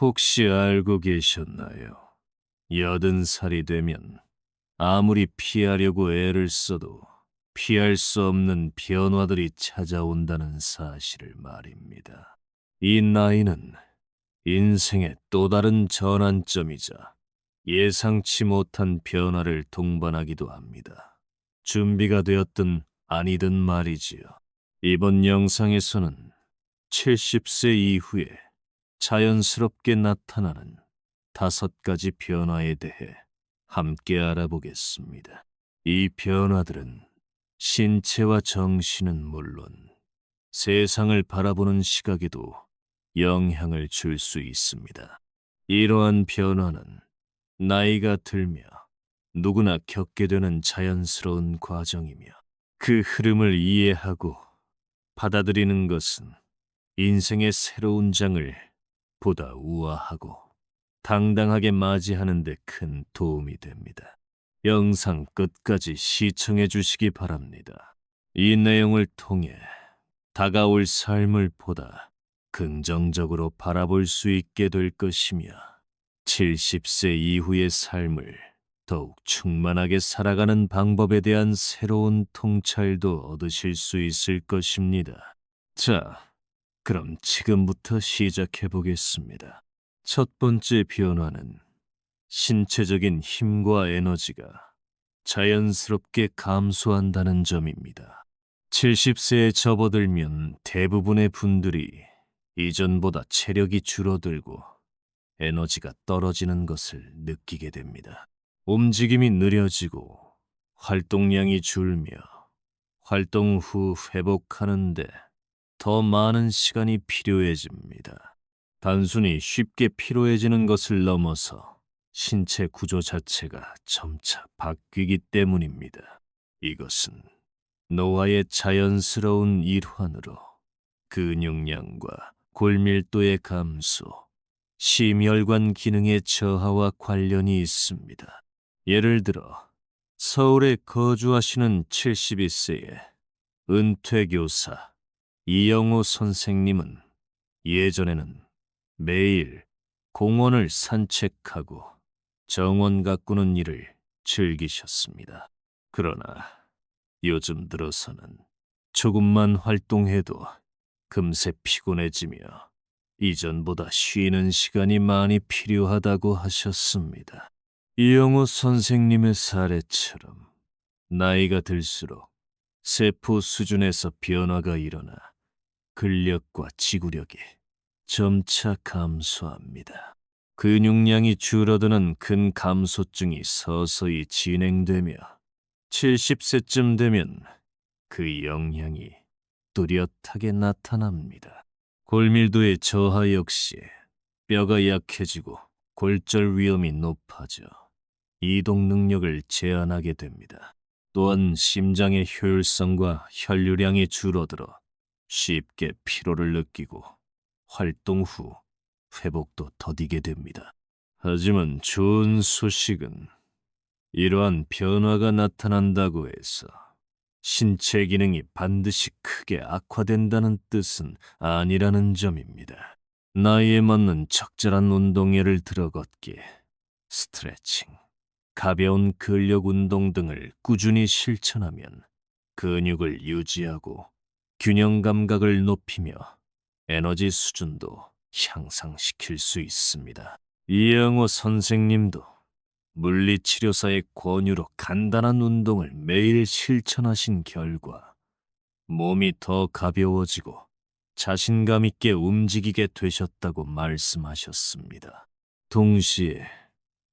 혹시 알고 계셨나요? 여든 살이 되면 아무리 피하려고 애를 써도 피할 수 없는 변화들이 찾아온다는 사실을 말입니다. 이 나이는 인생의 또 다른 전환점이자 예상치 못한 변화를 동반하기도 합니다. 준비가 되었든 아니든 말이지요. 이번 영상에서는 70세 이후에 자연스럽게 나타나는 다섯 가지 변화에 대해 함께 알아보겠습니다. 이 변화들은 신체와 정신은 물론 세상을 바라보는 시각에도 영향을 줄 수 있습니다. 이러한 변화는 나이가 들며 누구나 겪게 되는 자연스러운 과정이며 그 흐름을 이해하고 받아들이는 것은 인생의 새로운 장을 보다 우아하고 당당하게 맞이하는 데 큰 도움이 됩니다. 영상 끝까지 시청해 주시기 바랍니다. 이 내용을 통해 다가올 삶을 보다 긍정적으로 바라볼 수 있게 될 것이며 70세 이후의 삶을 더욱 충만하게 살아가는 방법에 대한 새로운 통찰도 얻으실 수 있을 것입니다. 자, 그럼 지금부터 시작해 보겠습니다. 첫 번째 변화는 신체적인 힘과 에너지가 자연스럽게 감소한다는 점입니다. 70세에 접어들면 대부분의 분들이 이전보다 체력이 줄어들고 에너지가 떨어지는 것을 느끼게 됩니다. 움직임이 느려지고 활동량이 줄며 활동 후 회복하는데 더 많은 시간이 필요해집니다. 단순히 쉽게 피로해지는 것을 넘어서 신체 구조 자체가 점차 바뀌기 때문입니다. 이것은 노화의 자연스러운 일환으로 근육량과 골밀도의 감소, 심혈관 기능의 저하와 관련이 있습니다. 예를 들어 서울에 거주하시는 72세의 은퇴교사 이영호 선생님은 예전에는 매일 공원을 산책하고 정원 가꾸는 일을 즐기셨습니다. 그러나 요즘 들어서는 조금만 활동해도 금세 피곤해지며 이전보다 쉬는 시간이 많이 필요하다고 하셨습니다. 이영호 선생님의 사례처럼 나이가 들수록 세포 수준에서 변화가 일어나 근력과 지구력이 점차 감소합니다. 근육량이 줄어드는 근감소증이 서서히 진행되며 70세쯤 되면 그 영향이 뚜렷하게 나타납니다. 골밀도의 저하 역시 뼈가 약해지고 골절 위험이 높아져 이동 능력을 제한하게 됩니다. 또한 심장의 효율성과 혈류량이 줄어들어 쉽게 피로를 느끼고 활동 후 회복도 더디게 됩니다. 하지만 좋은 소식은 이러한 변화가 나타난다고 해서 신체 기능이 반드시 크게 악화된다는 뜻은 아니라는 점입니다. 나이에 맞는 적절한 운동회를 들어 걷기, 스트레칭, 가벼운 근력 운동 등을 꾸준히 실천하면 근육을 유지하고 균형 감각을 높이며 에너지 수준도 향상시킬 수 있습니다. 이영호 선생님도 물리치료사의 권유로 간단한 운동을 매일 실천하신 결과 몸이 더 가벼워지고 자신감 있게 움직이게 되셨다고 말씀하셨습니다. 동시에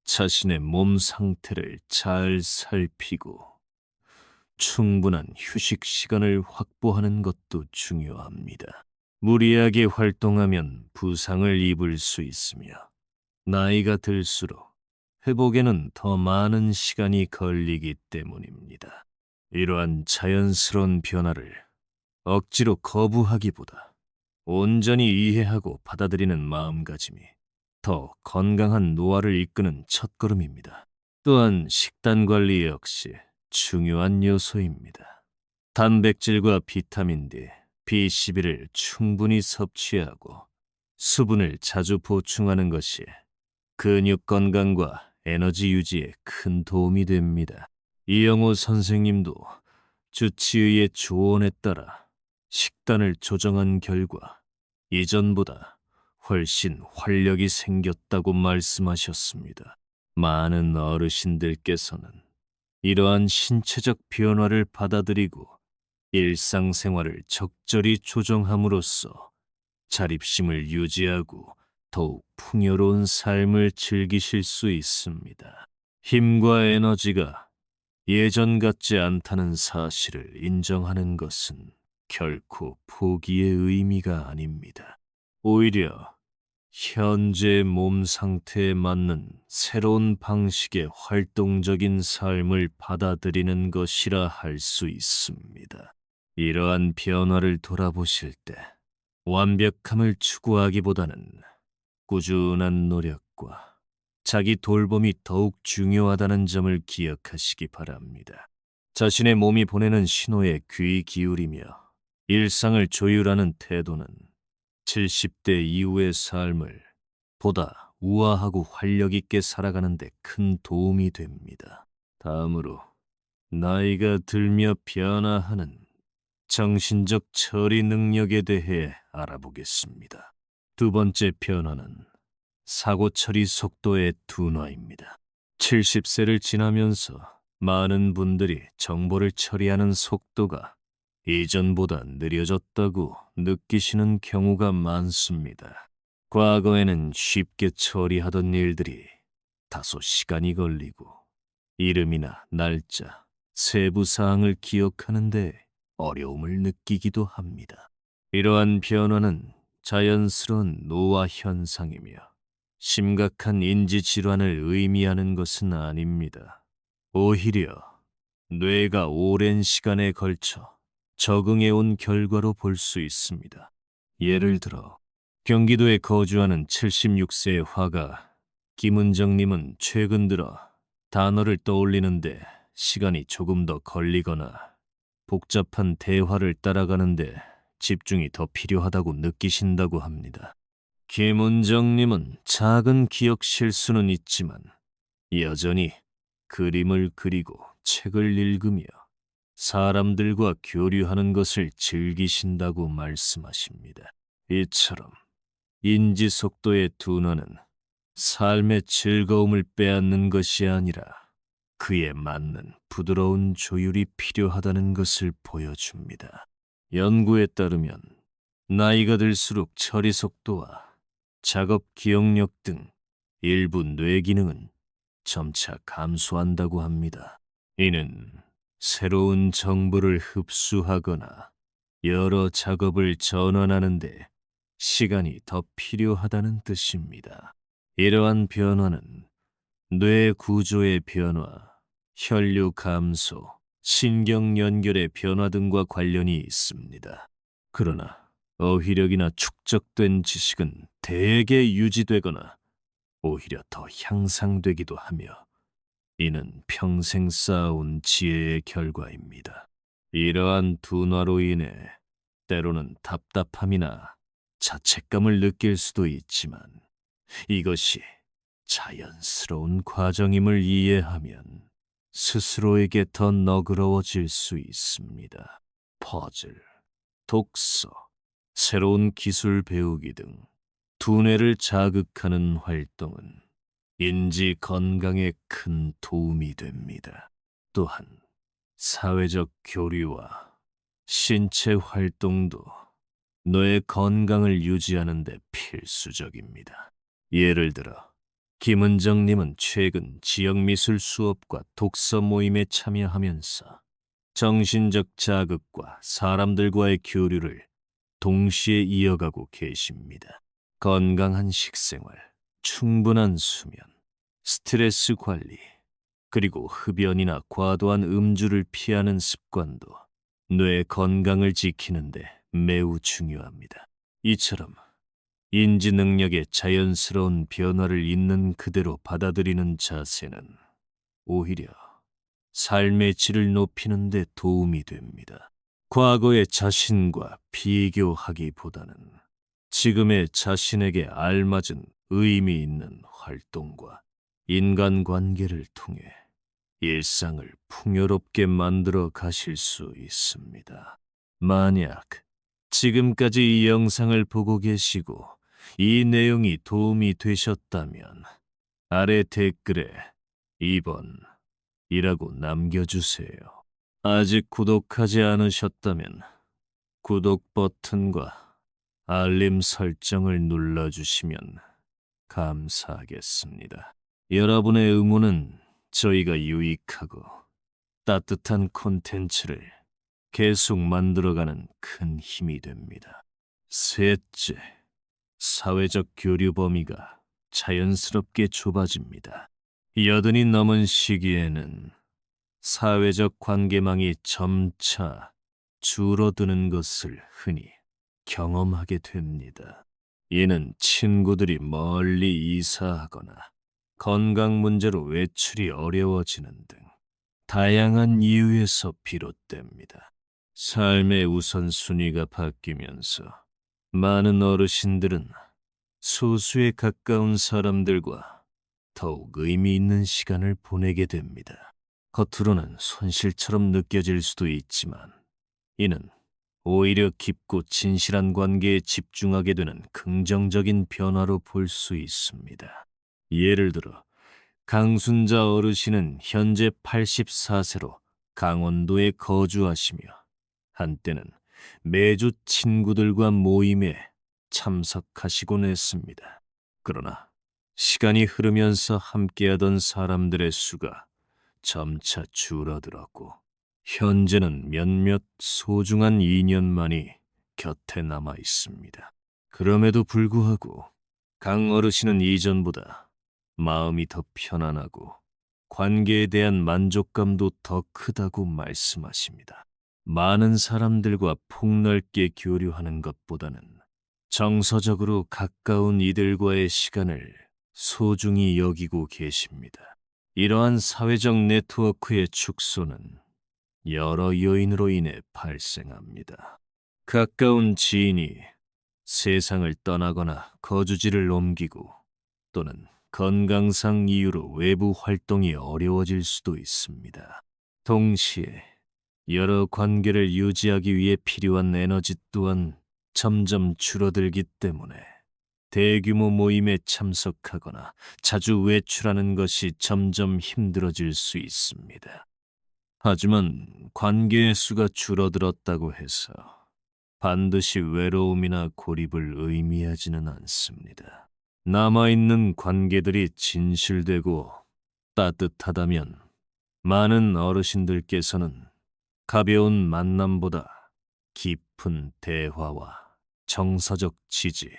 자신의 몸 상태를 잘 살피고 충분한 휴식 시간을 확보하는 것도 중요합니다. 무리하게 활동하면 부상을 입을 수 있으며 나이가 들수록 회복에는 더 많은 시간이 걸리기 때문입니다. 이러한 자연스러운 변화를 억지로 거부하기보다 온전히 이해하고 받아들이는 마음가짐이 더 건강한 노화를 이끄는 첫걸음입니다. 또한 식단 관리 역시 중요한 요소입니다. 단백질과 비타민 D, B12를 충분히 섭취하고 수분을 자주 보충하는 것이 근육 건강과 에너지 유지에 큰 도움이 됩니다. 이영호 선생님도 주치의의 조언에 따라 식단을 조정한 결과 이전보다 훨씬 활력이 생겼다고 말씀하셨습니다. 많은 어르신들께서는 이러한 신체적 변화를 받아들이고 일상생활을 적절히 조정함으로써 자립심을 유지하고 더욱 풍요로운 삶을 즐기실 수 있습니다. 힘과 에너지가 예전 같지 않다는 사실을 인정하는 것은 결코 포기의 의미가 아닙니다. 오히려 현재 몸 상태에 맞는 새로운 방식의 활동적인 삶을 받아들이는 것이라 할 수 있습니다. 이러한 변화를 돌아보실 때 완벽함을 추구하기보다는 꾸준한 노력과 자기 돌봄이 더욱 중요하다는 점을 기억하시기 바랍니다. 자신의 몸이 보내는 신호에 귀 기울이며 일상을 조율하는 태도는 70대 이후의 삶을 보다 우아하고 활력 있게 살아가는 데 큰 도움이 됩니다. 다음으로 나이가 들며 변화하는 정신적 처리 능력에 대해 알아보겠습니다. 두 번째 변화는 사고 처리 속도의 둔화입니다. 70세를 지나면서 많은 분들이 정보를 처리하는 속도가 이전보다 느려졌다고 느끼시는 경우가 많습니다. 과거에는 쉽게 처리하던 일들이 다소 시간이 걸리고 이름이나 날짜, 세부 사항을 기억하는데 어려움을 느끼기도 합니다. 이러한 변화는 자연스러운 노화 현상이며 심각한 인지 질환을 의미하는 것은 아닙니다. 오히려 뇌가 오랜 시간에 걸쳐 적응해 온 결과로 볼 수 있습니다. 예를 들어 경기도에 거주하는 76세의 화가 김은정님은 최근 들어 단어를 떠올리는데 시간이 조금 더 걸리거나 복잡한 대화를 따라가는데 집중이 더 필요하다고 느끼신다고 합니다. 김은정님은 작은 기억 실수는 있지만 여전히 그림을 그리고 책을 읽으며 사람들과 교류하는 것을 즐기신다고 말씀하십니다. 이처럼 인지 속도의 둔화는 삶의 즐거움을 빼앗는 것이 아니라 그에 맞는 부드러운 조율이 필요하다는 것을 보여줍니다. 연구에 따르면 나이가 들수록 처리 속도와 작업 기억력 등 일부 뇌 기능은 점차 감소한다고 합니다. 이는 새로운 정보를 흡수하거나 여러 작업을 전환하는데 시간이 더 필요하다는 뜻입니다. 이러한 변화는 뇌 구조의 변화, 혈류 감소, 신경 연결의 변화 등과 관련이 있습니다. 그러나 어휘력이나 축적된 지식은 대개 유지되거나 오히려 더 향상되기도 하며 이는 평생 쌓아온 지혜의 결과입니다. 이러한 둔화로 인해 때로는 답답함이나 자책감을 느낄 수도 있지만 이것이 자연스러운 과정임을 이해하면 스스로에게 더 너그러워질 수 있습니다. 퍼즐, 독서, 새로운 기술 배우기 등 두뇌를 자극하는 활동은 인지 건강에 큰 도움이 됩니다. 또한 사회적 교류와 신체 활동도 뇌 건강을 유지하는 데 필수적입니다. 예를 들어 김은정님은 최근 지역미술 수업과 독서 모임에 참여하면서 정신적 자극과 사람들과의 교류를 동시에 이어가고 계십니다. 건강한 식생활, 충분한 수면, 스트레스 관리, 그리고 흡연이나 과도한 음주를 피하는 습관도 뇌 건강을 지키는데 매우 중요합니다. 이처럼 인지 능력의 자연스러운 변화를 있는 그대로 받아들이는 자세는 오히려 삶의 질을 높이는 데 도움이 됩니다. 과거의 자신과 비교하기보다는 지금의 자신에게 알맞은 의미 있는 활동과 인간관계를 통해 일상을 풍요롭게 만들어 가실 수 있습니다. 만약 지금까지 이 영상을 보고 계시고 이 내용이 도움이 되셨다면 아래 댓글에 2번이라고 남겨주세요. 아직 구독하지 않으셨다면 구독 버튼과 알림 설정을 눌러주시면 감사하겠습니다. 여러분의 응원은 저희가 유익하고 따뜻한 콘텐츠를 계속 만들어가는 큰 힘이 됩니다. 셋째, 사회적 교류 범위가 자연스럽게 좁아집니다. 여든이 넘은 시기에는 사회적 관계망이 점차 줄어드는 것을 흔히 경험하게 됩니다. 이는 친구들이 멀리 이사하거나 건강 문제로 외출이 어려워지는 등 다양한 이유에서 비롯됩니다. 삶의 우선순위가 바뀌면서 많은 어르신들은 소수에 가까운 사람들과 더욱 의미 있는 시간을 보내게 됩니다. 겉으로는 손실처럼 느껴질 수도 있지만 이는 오히려 깊고 진실한 관계에 집중하게 되는 긍정적인 변화로 볼 수 있습니다. 예를 들어 강순자 어르신은 현재 84세로 강원도에 거주하시며 한때는 매주 친구들과 모임에 참석하시곤 했습니다. 그러나 시간이 흐르면서 함께하던 사람들의 수가 점차 줄어들었고 현재는 몇몇 소중한 인연만이 곁에 남아 있습니다. 그럼에도 불구하고 강 어르신은 이전보다 마음이 더 편안하고 관계에 대한 만족감도 더 크다고 말씀하십니다. 많은 사람들과 폭넓게 교류하는 것보다는 정서적으로 가까운 이들과의 시간을 소중히 여기고 계십니다. 이러한 사회적 네트워크의 축소는 여러 요인으로 인해 발생합니다. 가까운 지인이 세상을 떠나거나 거주지를 옮기고 또는 건강상 이유로 외부 활동이 어려워질 수도 있습니다. 동시에 여러 관계를 유지하기 위해 필요한 에너지 또한 점점 줄어들기 때문에 대규모 모임에 참석하거나 자주 외출하는 것이 점점 힘들어질 수 있습니다. 하지만 관계의 수가 줄어들었다고 해서 반드시 외로움이나 고립을 의미하지는 않습니다. 남아있는 관계들이 진실되고 따뜻하다면 많은 어르신들께서는 가벼운 만남보다 깊은 대화와 정서적 지지,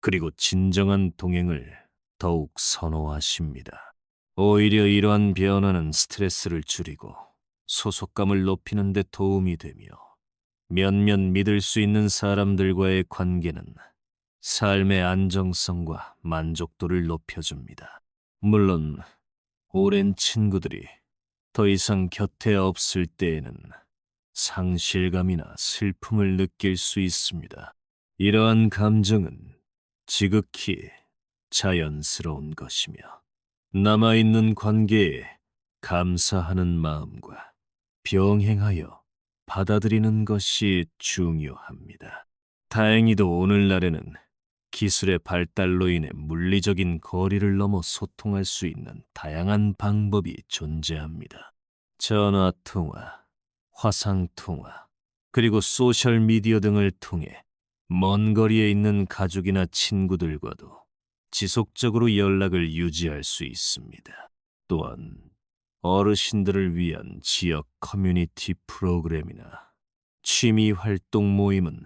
그리고 진정한 동행을 더욱 선호하십니다. 오히려 이러한 변화는 스트레스를 줄이고 소속감을 높이는 데 도움이 되며 몇몇 믿을 수 있는 사람들과의 관계는 삶의 안정성과 만족도를 높여줍니다. 물론 오랜 친구들이 더 이상 곁에 없을 때에는 상실감이나 슬픔을 느낄 수 있습니다. 이러한 감정은 지극히 자연스러운 것이며 남아있는 관계에 감사하는 마음과 병행하여 받아들이는 것이 중요합니다. 다행히도 오늘날에는 기술의 발달로 인해 물리적인 거리를 넘어 소통할 수 있는 다양한 방법이 존재합니다. 전화 통화, 화상 통화, 그리고 소셜 미디어 등을 통해 먼 거리에 있는 가족이나 친구들과도 지속적으로 연락을 유지할 수 있습니다. 또한 어르신들을 위한 지역 커뮤니티 프로그램이나 취미 활동 모임은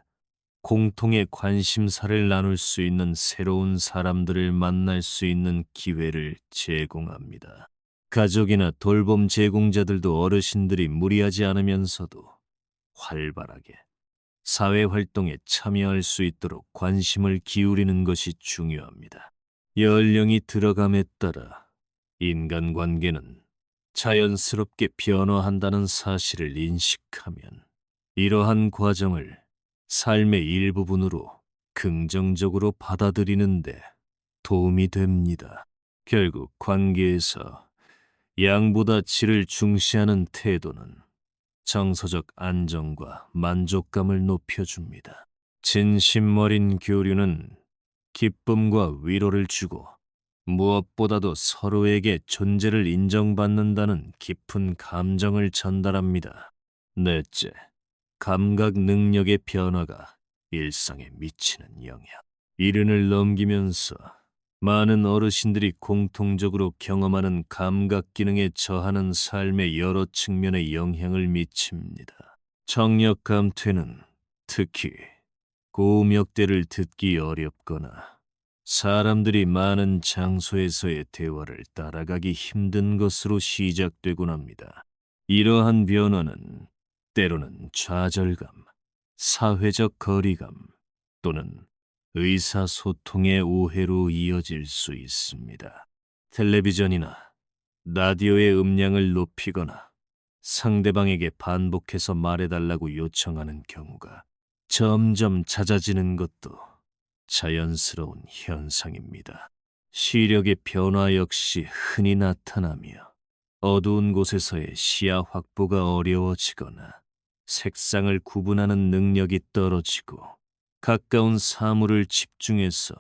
공통의 관심사를 나눌 수 있는 새로운 사람들을 만날 수 있는 기회를 제공합니다. 가족이나 돌봄 제공자들도 어르신들이 무리하지 않으면서도 활발하게 사회 활동에 참여할 수 있도록 관심을 기울이는 것이 중요합니다. 연령이 들어감에 따라 인간관계는 자연스럽게 변화한다는 사실을 인식하면 이러한 과정을 삶의 일부분으로 긍정적으로 받아들이는데 도움이 됩니다. 결국 관계에서 양보다 질을 중시하는 태도는 정서적 안정과 만족감을 높여줍니다. 진심 어린 교류는 기쁨과 위로를 주고 무엇보다도 서로에게 존재를 인정받는다는 깊은 감정을 전달합니다. 넷째, 감각 능력의 변화가 일상에 미치는 영향. 이른을 넘기면서 많은 어르신들이 공통적으로 경험하는 감각 기능에 저하는 삶의 여러 측면에 영향을 미칩니다. 청력 감퇴는 특히 고음역대를 듣기 어렵거나 사람들이 많은 장소에서의 대화를 따라가기 힘든 것으로 시작되곤 합니다. 이러한 변화는 때로는 좌절감, 사회적 거리감 또는 의사소통의 오해로 이어질 수 있습니다. 텔레비전이나 라디오의 음량을 높이거나 상대방에게 반복해서 말해달라고 요청하는 경우가 점점 잦아지는 것도 자연스러운 현상입니다. 시력의 변화 역시 흔히 나타나며 어두운 곳에서의 시야 확보가 어려워지거나 색상을 구분하는 능력이 떨어지고 가까운 사물을 집중해서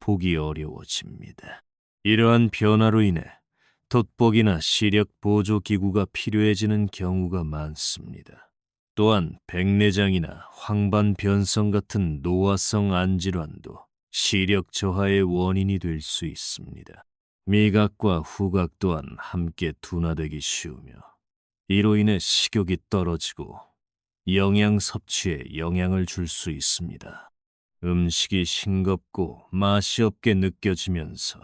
보기 어려워집니다. 이러한 변화로 인해 돋보기나 시력 보조 기구가 필요해지는 경우가 많습니다. 또한 백내장이나 황반 변성 같은 노화성 안질환도 시력 저하의 원인이 될 수 있습니다. 미각과 후각 또한 함께 둔화되기 쉬우며 이로 인해 식욕이 떨어지고 영양 섭취에 영향을 줄 수 있습니다. 음식이 싱겁고 맛이 없게 느껴지면서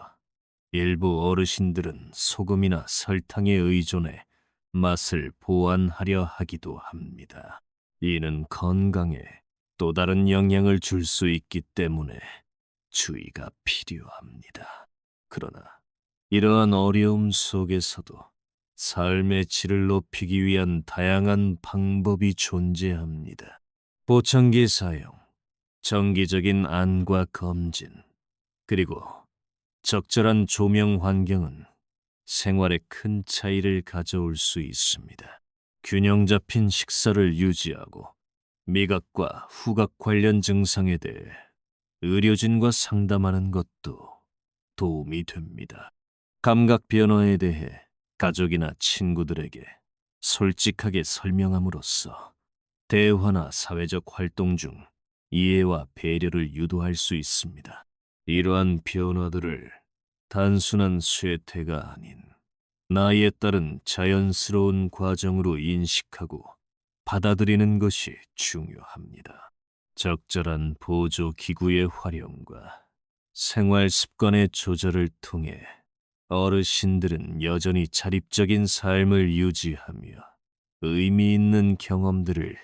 일부 어르신들은 소금이나 설탕에 의존해 맛을 보완하려 하기도 합니다. 이는 건강에 또 다른 영향을 줄 수 있기 때문에 주의가 필요합니다. 그러나 이러한 어려움 속에서도 삶의 질을 높이기 위한 다양한 방법이 존재합니다. 보청기 사용, 정기적인 안과 검진, 그리고 적절한 조명 환경은 생활에 큰 차이를 가져올 수 있습니다. 균형 잡힌 식사를 유지하고 미각과 후각 관련 증상에 대해 의료진과 상담하는 것도 도움이 됩니다. 감각 변화에 대해 가족이나 친구들에게 솔직하게 설명함으로써 대화나 사회적 활동 중 이해와 배려를 유도할 수 있습니다. 이러한 변화들을 단순한 쇠퇴가 아닌 나이에 따른 자연스러운 과정으로 인식하고 받아들이는 것이 중요합니다. 적절한 보조 기구의 활용과 생활 습관의 조절을 통해 어르신들은 여전히 자립적인 삶을 유지하며 의미 있는 경험들을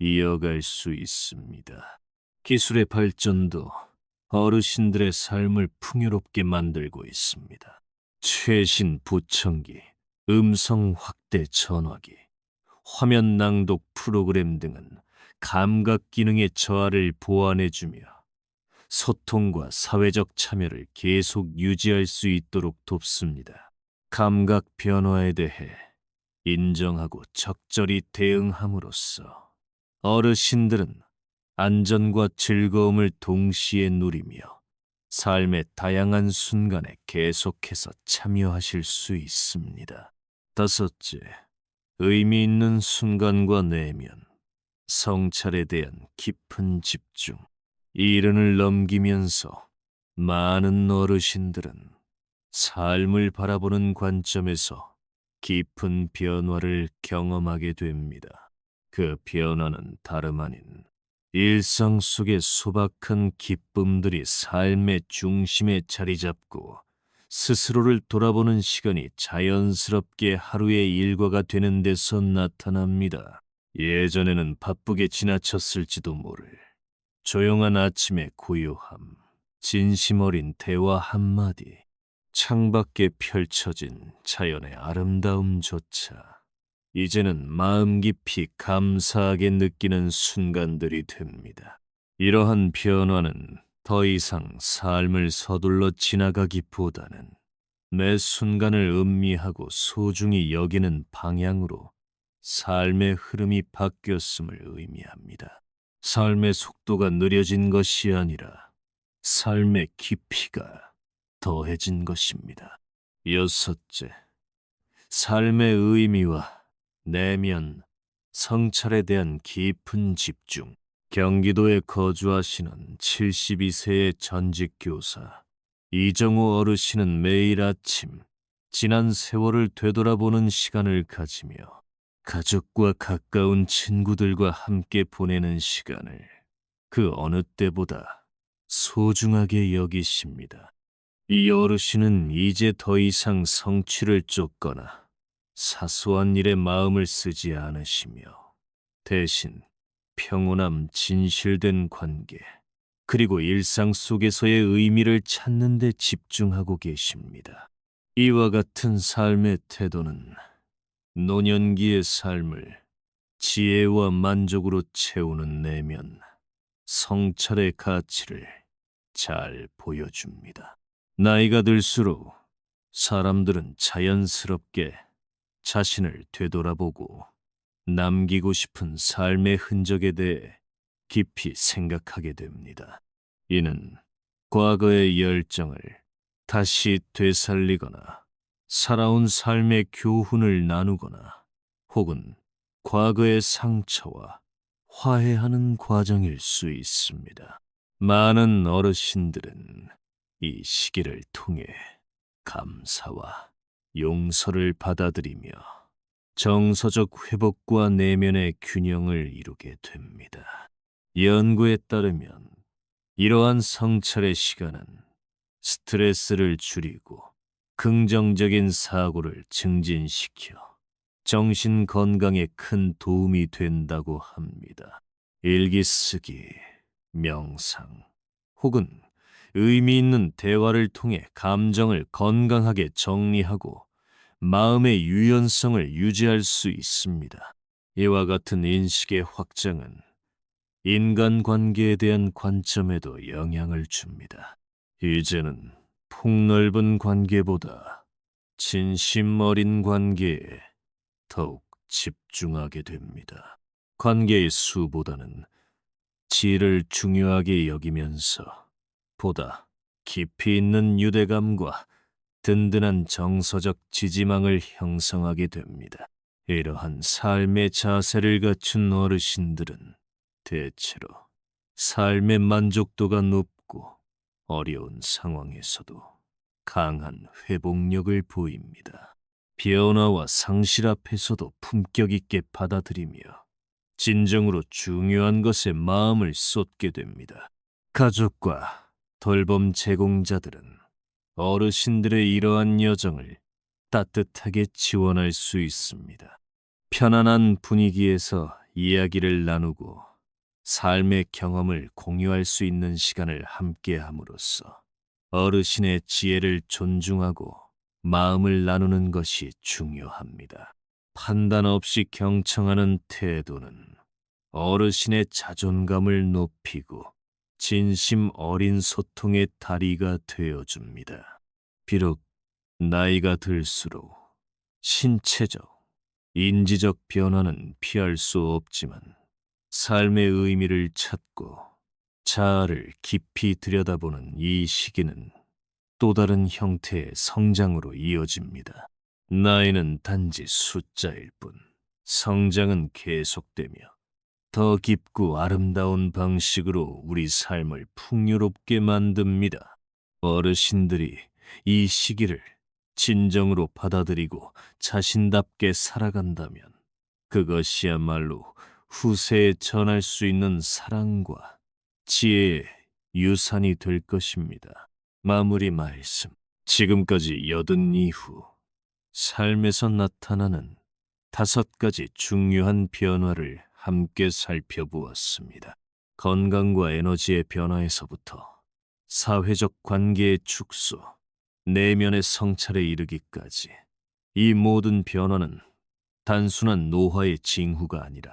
이어갈 수 있습니다. 기술의 발전도 어르신들의 삶을 풍요롭게 만들고 있습니다. 최신 보청기, 음성 확대 전화기, 화면 낭독 프로그램 등은 감각 기능의 저하를 보완해주며 소통과 사회적 참여를 계속 유지할 수 있도록 돕습니다. 감각 변화에 대해 인정하고 적절히 대응함으로써 어르신들은 안전과 즐거움을 동시에 누리며 삶의 다양한 순간에 계속해서 참여하실 수 있습니다. 다섯째, 의미 있는 순간과 내면, 성찰에 대한 깊은 집중. 이른을 넘기면서 많은 어르신들은 삶을 바라보는 관점에서 깊은 변화를 경험하게 됩니다. 그 변화는 다름 아닌 일상 속의 소박한 기쁨들이 삶의 중심에 자리 잡고 스스로를 돌아보는 시간이 자연스럽게 하루의 일과가 되는 데서 나타납니다. 예전에는 바쁘게 지나쳤을지도 모를 조용한 아침의 고요함, 진심 어린 대화 한마디, 창밖에 펼쳐진 자연의 아름다움조차 이제는 마음 깊이 감사하게 느끼는 순간들이 됩니다. 이러한 변화는 더 이상 삶을 서둘러 지나가기보다는 매 순간을 음미하고 소중히 여기는 방향으로 삶의 흐름이 바뀌었음을 의미합니다. 삶의 속도가 느려진 것이 아니라 삶의 깊이가 더해진 것입니다. 여섯째, 삶의 의미와 내면, 성찰에 대한 깊은 집중. 경기도에 거주하시는 72세의 전직 교사 이정호 어르신은 매일 아침 지난 세월을 되돌아보는 시간을 가지며 가족과 가까운 친구들과 함께 보내는 시간을 그 어느 때보다 소중하게 여기십니다. 이 어르신은 이제 더 이상 성취를 쫓거나 사소한 일에 마음을 쓰지 않으시며 대신 평온함, 진실된 관계, 그리고 일상 속에서의 의미를 찾는 데 집중하고 계십니다. 이와 같은 삶의 태도는 노년기의 삶을 지혜와 만족으로 채우는 내면, 성찰의 가치를 잘 보여줍니다. 나이가 들수록 사람들은 자연스럽게 자신을 되돌아보고 남기고 싶은 삶의 흔적에 대해 깊이 생각하게 됩니다. 이는 과거의 열정을 다시 되살리거나 살아온 삶의 교훈을 나누거나 혹은 과거의 상처와 화해하는 과정일 수 있습니다. 많은 어르신들은 이 시기를 통해 감사와 용서를 받아들이며 정서적 회복과 내면의 균형을 이루게 됩니다. 연구에 따르면 이러한 성찰의 시간은 스트레스를 줄이고 긍정적인 사고를 증진시켜 정신 건강에 큰 도움이 된다고 합니다. 일기 쓰기, 명상, 혹은 의미 있는 대화를 통해 감정을 건강하게 정리하고 마음의 유연성을 유지할 수 있습니다. 이와 같은 인식의 확장은 인간관계에 대한 관점에도 영향을 줍니다. 이제는 폭넓은 관계보다 진심 어린 관계에 더욱 집중하게 됩니다. 관계의 수보다는 질을 중요하게 여기면서 보다 깊이 있는 유대감과 든든한 정서적 지지망을 형성하게 됩니다. 이러한 삶의 자세를 갖춘 어르신들은 대체로 삶의 만족도가 높고 어려운 상황에서도 강한 회복력을 보입니다. 변화와 상실 앞에서도 품격 있게 받아들이며 진정으로 중요한 것에 마음을 쏟게 됩니다. 가족과 돌봄 제공자들은 어르신들의 이러한 여정을 따뜻하게 지원할 수 있습니다. 편안한 분위기에서 이야기를 나누고 삶의 경험을 공유할 수 있는 시간을 함께 함으로써 어르신의 지혜를 존중하고 마음을 나누는 것이 중요합니다. 판단 없이 경청하는 태도는 어르신의 자존감을 높이고 진심 어린 소통의 다리가 되어줍니다. 비록 나이가 들수록 신체적, 인지적 변화는 피할 수 없지만 삶의 의미를 찾고 자아를 깊이 들여다보는 이 시기는 또 다른 형태의 성장으로 이어집니다. 나이는 단지 숫자일 뿐, 성장은 계속되며 더 깊고 아름다운 방식으로 우리 삶을 풍요롭게 만듭니다. 어르신들이 이 시기를 진정으로 받아들이고 자신답게 살아간다면 그것이야말로 후세에 전할 수 있는 사랑과 지혜의 유산이 될 것입니다. 마무리 말씀. 지금까지 여든 이후 삶에서 나타나는 다섯 가지 중요한 변화를 함께 살펴보았습니다. 건강과 에너지의 변화에서부터 사회적 관계의 축소, 내면의 성찰에 이르기까지 이 모든 변화는 단순한 노화의 징후가 아니라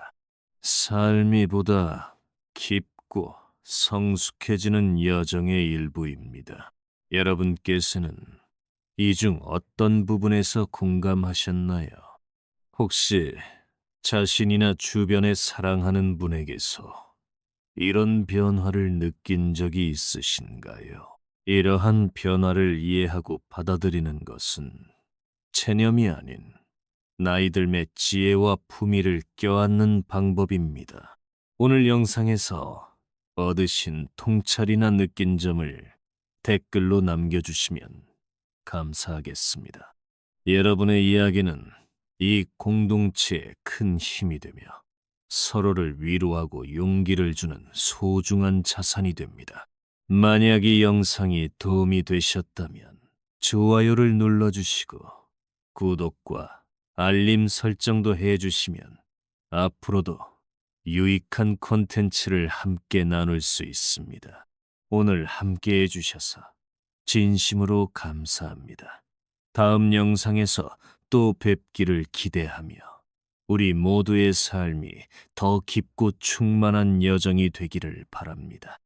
삶이 보다 깊고 성숙해지는 여정의 일부입니다. 여러분께서는 이 중 어떤 부분에서 공감하셨나요? 혹시 자신이나 주변에 사랑하는 분에게서 이런 변화를 느낀 적이 있으신가요? 이러한 변화를 이해하고 받아들이는 것은 체념이 아닌 나이 들매 지혜와 품위를 껴안는 방법입니다. 오늘 영상에서 얻으신 통찰이나 느낀 점을 댓글로 남겨주시면 감사하겠습니다. 여러분의 이야기는 이 공동체에 큰 힘이 되며 서로를 위로하고 용기를 주는 소중한 자산이 됩니다. 만약 이 영상이 도움이 되셨다면 좋아요를 눌러주시고 구독과 알림 설정도 해주시면 앞으로도 유익한 콘텐츠를 함께 나눌 수 있습니다. 오늘 함께 해주셔서 진심으로 감사합니다. 다음 영상에서 또 뵙기를 기대하며 우리 모두의 삶이 더 깊고 충만한 여정이 되기를 바랍니다.